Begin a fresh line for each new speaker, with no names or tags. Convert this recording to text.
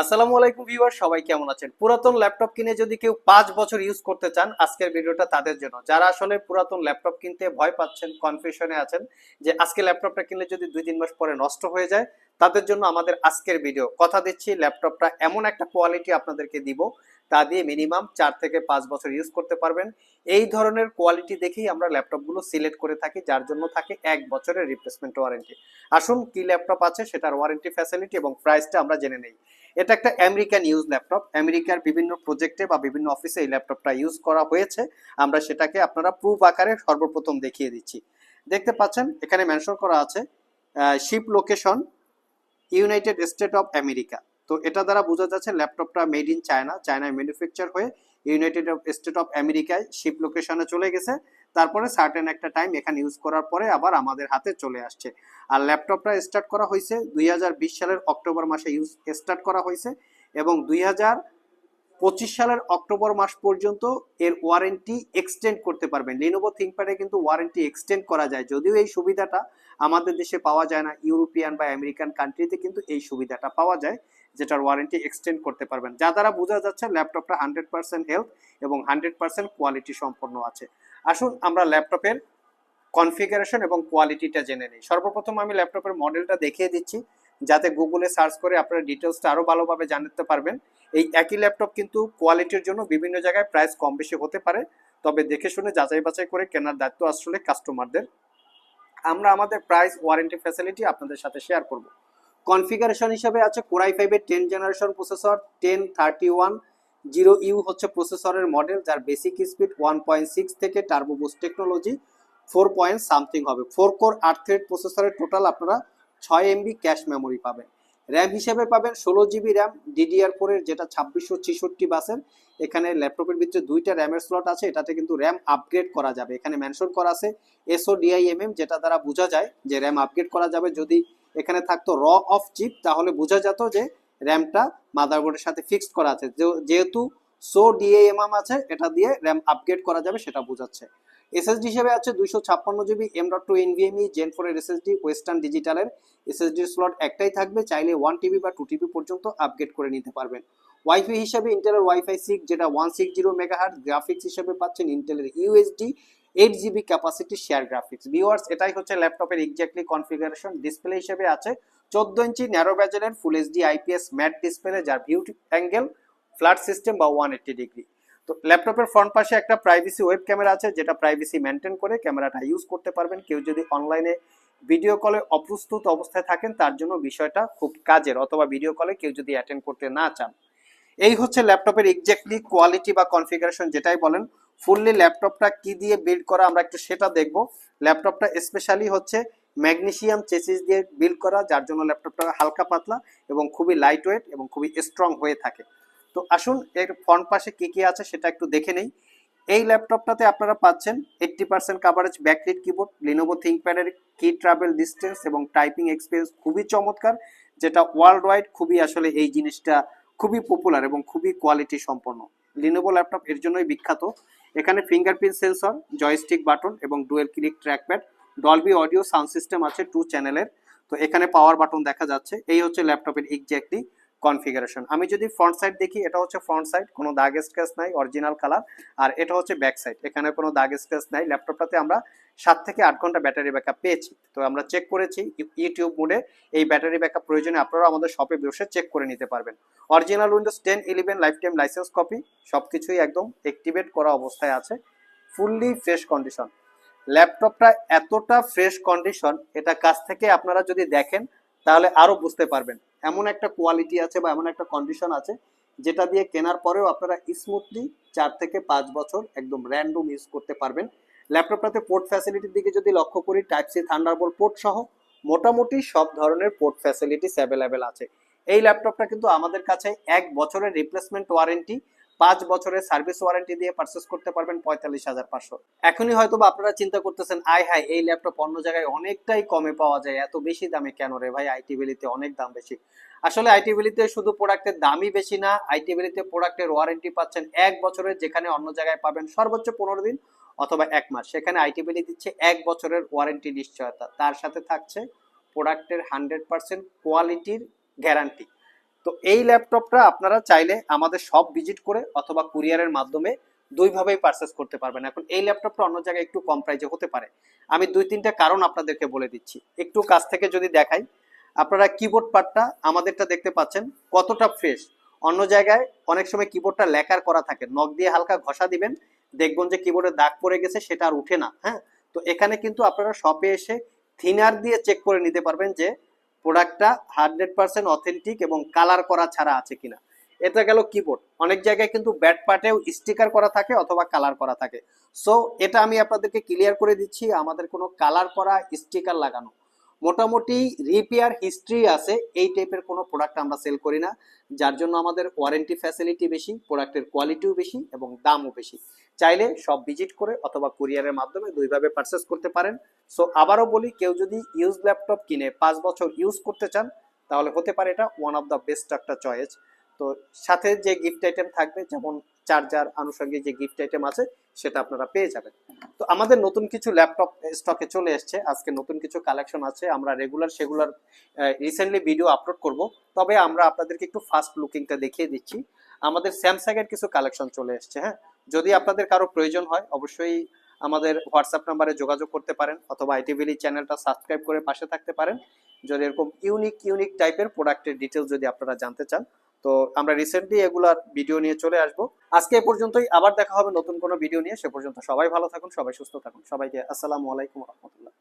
আসসালামু আলাইকুম ভিউয়ার সবাই কেমন আছেন? পুরাতন ল্যাপটপ কিনে যদি কেউ পাঁচ বছর ইউজ করতে চান, আজকের ভিডিওটা তাদের জন্য। যারা আসলে পুরাতন ল্যাপটপ কিনতে ভয় পাচ্ছেন কনফিউশনে আছেন যে আজকে ল্যাপটপটা কিনলে যদি দুই, তিন মাস পরে নষ্ট হয়ে যায়, তাদের জন্য আমাদের আজকের ভিডিও। কথা দিচ্ছি, ল্যাপটপটা এমন একটা কোয়ালিটি আপনাদেরকে দিব, তা দিয়ে মিনিমাম চার থেকে পাঁচ বছর ইউজ করতে পারবেন। এই ধরনের কোয়ালিটি দেখেই আমরা ল্যাপটপগুলো সিলেক্ট করে থাকি, যার জন্য থাকে এক বছরের রিপ্লেসমেন্ট ওয়ারেন্টি আসুন, কি ল্যাপটপ আছে সেটার ওয়ারেন্টি ফ্যাসিলিটি এবং প্রাইসটা আমরা জেনে নেই। এটা একটা আমেরিকান ইউজ ল্যাপটপ আমেরিকার বিভিন্ন প্রজেক্টে বা বিভিন্ন অফিসে এই ল্যাপটপটা ইউজ করা হয়েছে। আমরা সেটাকে আপনারা প্রুফ আকারে সর্বপ্রথম দেখিয়ে দিচ্ছি। দেখতে পাচ্ছেন, এখানে মেনশন করা আছে ship location united state of America তো এটা দ্বারা বোঝা যাচ্ছে ল্যাপটপটা মেড ইন চায়না চায়নায় ম্যানুফ্যাকচার হয়ে ইউনাইটেড স্টেট অফ আমেরিকায় শিপ লোকেশনে চলে গেছে। তারপরে সার্টেন একটা টাইম এখানে ইউজ করার পরে আবার আমাদের হাতে চলে আসছে। আর ল্যাপটপটা স্টার্ট করা হয়েছে দুই হাজার বিশ সালের অক্টোবর মাসে ইউজ স্টার্ট করা হয়েছে এবং দুই পঁচিশ সালের অক্টোবর মাস পর্যন্ত এর ওয়ারেন্টি এক্সটেন্ড করতে পারবেন। লিনোভো থিঙ্কপ্যাডে কিন্তু ওয়ারেন্টি এক্সটেন্ড করা যায়। যদিও এই সুবিধাটা আমাদের দেশে পাওয়া যায় না ইউরোপিয়ান বা আমেরিকান কান্ট্রিতে কিন্তু এই সুবিধাটা পাওয়া যায়। যেটার ওয়ারেন্টি এক্সটেন্ড করতে পারবেন। যা দ্বারা বোঝা যাচ্ছে ল্যাপটপটা হান্ড্রেড পার্সেন্ট হেলথ এবং হান্ড্রেড পার্সেন্ট কোয়ালিটি সম্পন্ন আছে। আসুন আমরা ল্যাপটপের কনফিগারেশন এবং কোয়ালিটিটা জেনে নিই। সর্বপ্রথম আমি ল্যাপটপের মডেলটা দেখিয়ে দিচ্ছি, যাতে গুগলে সার্চ করে আপনারা ডিটেলসটা আরও ভালোভাবে জানতে পারবেন। এই একই ল্যাপটপ কিন্তু কোয়ালিটির জন্য বিভিন্ন জায়গায় প্রাইস কম বেশি হতে পারে, তবে দেখে শুনে যাচাই বাছাই করে কেনার দায়িত্ব আসলে কাস্টমারদের আমরা আমাদের প্রাইস ওয়ারেন্টি ফ্যাসিলিটি আপনাদের সাথে শেয়ার করব। কনফিগারেশন হিসেবে আছে কোরাই ফাইভের ten generation processor, ten thirty one, zero U হচ্ছে প্রসেসরের মডেল, যার basic speed one point six থেকে turbo boost technology four point something হবে। ফোর কোর আট থ্রেড প্রসেসরের টোটাল আপনারা ছয় এমবি ক্যাশ মেমোরি পাবেন। র্যাম হিসেবে পাবেন ষোলো জিবি র্যাম ডিডিআর ফোরের যেটা ছাব্বিশশো ছেষট্টি বাসের এখানে ল্যাপটপের ভিতরে দুইটা র্যামের স্লট আছে, এটাতে কিন্তু র্যাম আপগ্রেড করা যাবে। এখানে মেনশন করা আছে এসও ডিআইএমএম যেটা দ্বারা বোঝা যায় যে র্যাম আপগ্রেড করা যাবে। যদি এখানে থাকতো র অফ চিপ, তাহলে বোঝা যেত যে র্যামটা মাদারবোর্ডের সাথে ফিক্সড করা আছে। যেহেতু সো ডিএএমএম আছে, এটা দিয়ে র্যাম আপগ্রেড করা যাবে, সেটা বোঝাচ্ছে। এসএসডি হিসেবে আছে দুইশো ছাপ্পান্ন GB M dot two NVMe gen ফোরের এসএসডি ওয়েস্টার্ন ডিজিটালের এসএসডির স্লট একটাই থাকবে, চাইলে ওয়ান টিবি বা টু টিবি পর্যন্ত আপগ্রেড করে নিতে পারবেন। ওয়াইফাই হিসেবে ইন্টেলের ওয়াইফাই সিক্স যেটা one six zero megahertz graphics হিসেবে পাচ্ছেন ইন্টেলের UHD eight GB capacity share graphics viewers এটাই হচ্ছে ল্যাপটপের এক্স্যাক্টলি কনফিগারেশন ডিসপ্লে হিসেবে আছে। চোদ্দ ইঞ্চি narrow ব্যাজেলের full HD IPS matte display যার বিউটি অ্যাঙ্গেল ফ্ল্যাট সিস্টেম বা ওয়ান এইট্টি ডিগ্রি তো ল্যাপটপের ফ্রন্ট পাশে একটা প্রাইভেসি ওয়েব ক্যামেরা আছে, যেটা প্রাইভেসি মেনটেন করে ক্যামেরাটা ইউজ করতে পারবেন। কেউ যদি অনলাইনে ভিডিও কলে অপ্রস্তুত অবস্থায় থাকেন, তার জন্য বিষয়টা খুব কাজের, অথবা ভিডিও কলে কেউ যদি অ্যাটেন্ড করতে না চান। এই হচ্ছে ল্যাপটপের এক্স্যাক্টলি কোয়ালিটি বা কনফিগারেশন যেটাই বলেন ফুললি ল্যাপটপটা কি দিয়ে বিল্ড করা আমরা একটু সেটা দেখব। ল্যাপটপটা স্পেশালি হচ্ছে ম্যাগনেসিয়াম চেসিস দিয়ে বিল্ড করা, যার জন্য ল্যাপটপটা হালকা পাতলা এবং খুবই লাইট ওয়েট এবং খুবই স্ট্রং হয়ে থাকে। তো আসুন, এর ফ্রন্ট পাশে কী কী আছে সেটা একটু দেখে নেই। এই ল্যাপটপটাতে আপনারা পাচ্ছেন eighty percent coverage backlit keyboard Lenovo থিঙ্কপ্যাডের key travel distance এবং টাইপিং এক্সপিরিয়েন্স খুবই চমৎকার, যেটা ওয়ার্ল্ড ওয়াইড খুবই আসলে এই জিনিসটা খুবই পপুলার এবং খুবই কোয়ালিটি সম্পন্ন। লিনোভো ল্যাপটপ এর জন্যই বিখ্যাত। এখানে ফিঙ্গারপ্রিন্ট সেন্সর জয়স্টিক বাটন এবং dual click trackpad Dolby audio sound system আছে টু চ্যানেলের তো এখানে পাওয়ার বাটন দেখা যাচ্ছে। এই হচ্ছে ল্যাপটপের এক্স্যাক্টলি কনফিগারেশন আমি যদি ফ্রন্ট সাইড দেখি, এটা হচ্ছে ফ্রন্ট সাইড কোনো দাগ স্ক্র্যাচ নাই অরিজিনাল কালার আর এটা হচ্ছে ব্যাক সাইড এখানে কোনো দাগ স্ক্র্যাচ নাই। ল্যাপটপটাতে আমরা সাত থেকে আট ঘণ্টা ব্যাটারি ব্যাকআপ পেয়েছি। তো আমরা চেক করেছি ইউটিউব মোডে এই ব্যাটারি ব্যাকআপ প্রয়োজনে আপনারা আমাদের শপে বসে চেক করে নিতে পারবেন। Original Windows ten eleven lifetime licence copy সব কিছুই একদম অ্যাক্টিভেট করা অবস্থায় আছে। ফুললি ফ্রেশ কন্ডিশন ল্যাপটপটা এতটা ফ্রেশ কন্ডিশন এটা কাছ থেকে আপনারা যদি দেখেন তাহলে আরও বুঝতে পারবেন। এমন একটা কোয়ালিটি আছে বা এমন একটা কন্ডিশন আছে যেটা দিয়ে কেনার পরেও আপনারা স্মুথলি চার থেকে পাঁচ বছর একদম র্যান্ডম ইউজ করতে পারবেন। ল্যাপটপটাতে পোর্ট ফ্যাসিলিটির দিকে যদি লক্ষ্য করি টাইপ সি থান্ডারবোল পোর্ট সহ মোটামুটি সব ধরনের পোর্ট ফ্যাসিলিটিস অ্যাভেলেবেল আছে। এই ল্যাপটপটা কিন্তু আমাদের কাছে এক বছরের রিপ্লেসমেন্ট ওয়ারেন্টি পাঁচ বছরের সার্ভিস ওয়ারেন্টি দিয়ে পারচেস করতে পারবেন পঁয়তাল্লিশ হাজার পাঁচশো। এখনই হয়তো আপনারা চিন্তা করতেছেন, আয় হায়, এই ল্যাপটপ অন্য জায়গায় অনেকটাই কমে পাওয়া যায়, এত বেশি দামে কেন রে ভাই? আইটি ভ্যালিতে অনেক দাম বেশি। আসলে আইটি ভ্যালিতে শুধু প্রোডাক্টের দামই বেশি না আইটি ভ্যালিতে প্রোডাক্টের ওয়ারেন্টি পাচ্ছেন এক বছরের, যেখানে অন্য জায়গায় পাবেন সর্বোচ্চ পনেরো দিন অথবা এক মাস। সেখানে আইটি ভ্যালি দিচ্ছে এক বছরের ওয়ারেন্টি নিশ্চয়তা। তার সাথে থাকছে প্রোডাক্টের হান্ড্রেড পার্সেন্ট কোয়ালিটির গ্যারান্টি তো এই ল্যাপটপটা আপনারা চাইলে আমাদের সব ভিজিট করে অথবা কুরিয়ারের মাধ্যমে দুইভাবেই পারচেস করতে পারবেন। এখন এই ল্যাপটপটা অন্য জায়গায় একটু কম প্রাইজে হতে পারে। আমি দুই তিনটা কারণ আপনাদেরকে বলে দিচ্ছি। একটু কাছ থেকে যদি দেখাই, আপনারা কিবোর্ড পার্টটা আমাদেরটা দেখতে পাচ্ছেন কতটা ফ্রেশ অন্য জায়গায় অনেক সময় কিবোর্ডটা লেখার করা থাকে। নখ দিয়ে হালকা ঘষা দিবেন, দেখবেন যে কিবোর্ডে দাগ পড়ে গেছে, সেটা আর উঠে না হ্যাঁ? তো এখানে কিন্তু আপনারা শপে এসে থিনার দিয়ে চেক করে নিতে পারবেন যে প্রোডাক্টটা হান্ড্রেড পার্সেন্ট অথেন্টিক এবং কালার করা ছাড়া আছে কিনা। এটা গেল কিবোর্ড অনেক জায়গায় কিন্তু ব্যাট পার্টেও স্টিকার করা থাকে অথবা কালার করা থাকে। সো এটা আমি আপনাদেরকে ক্লিয়ার করে দিচ্ছি, আমাদের কোনো কালার করা স্টিকার লাগানো। মোটামুটি রিপেয়ার হিস্ট্রি আছে, এই টাইপের কোনো প্রোডাক্ট আমরা সেল করি না। যার জন্য আমাদের ওয়ারেন্টি ফ্যাসিলিটি বেশি প্রোডাক্টের কোয়ালিটিও বেশি এবং দামও বেশি। চাইলে সব ভিজিট করে অথবা কুরিয়ারের মাধ্যমে দুইভাবে পারচেস করতে পারেন। সো আবারও বলি, কেউ যদি ইউজ ল্যাপটপ কিনে পাঁচ বছর ইউজ করতে চান, তাহলে হতে পারে এটা ওয়ান অফ দ্য বেস্ট একটা চয়েস তো, সাথে যে গিফট আইটেম থাকবে, যেমন চার্জার আনুষঙ্গিক যে গিফট আইটেম আছে, সেটা আপনারা পেয়ে যাবেন। তো, আমাদের নতুন কিছু ল্যাপটপ স্টকে চলে এসছে। আজকে নতুন কিছু কালেকশন আছে। আমরা রেগুলার সেগুলার রিসেন্টলি ভিডিও আপলোড করব। তবে আমরা আপনাদেরকে একটু ফার্স্ট লুকিংটা দেখিয়ে দিচ্ছি। আমাদের স্যামসাংয়ের কিছু কালেকশন চলে এসছে হ্যাঁ? যদি আপনাদের কারও প্রয়োজন হয়, অবশ্যই আমাদের হোয়াটসঅ্যাপ নাম্বারে যোগাযোগ করতে পারেন অথবা আইটিভিলি চ্যানেলটা সাবস্ক্রাইব করে পাশে থাকতে পারেন। যদি এরকম ইউনিক ইউনিক টাইপের প্রোডাক্টের ডিটেলস যদি আপনারা জানতে চান, তো আমরা রিসেন্টলি এগুলার ভিডিও নিয়ে চলে আসব। আজকে এ পর্যন্তই, আবার দেখা হবে নতুন কোনো ভিডিও নিয়ে। সে পর্যন্ত সবাই ভালো থাকুন, সবাই সুস্থ থাকুন। সবাইকে আসসালামু আলাইকুম রহমতুল্লাহ।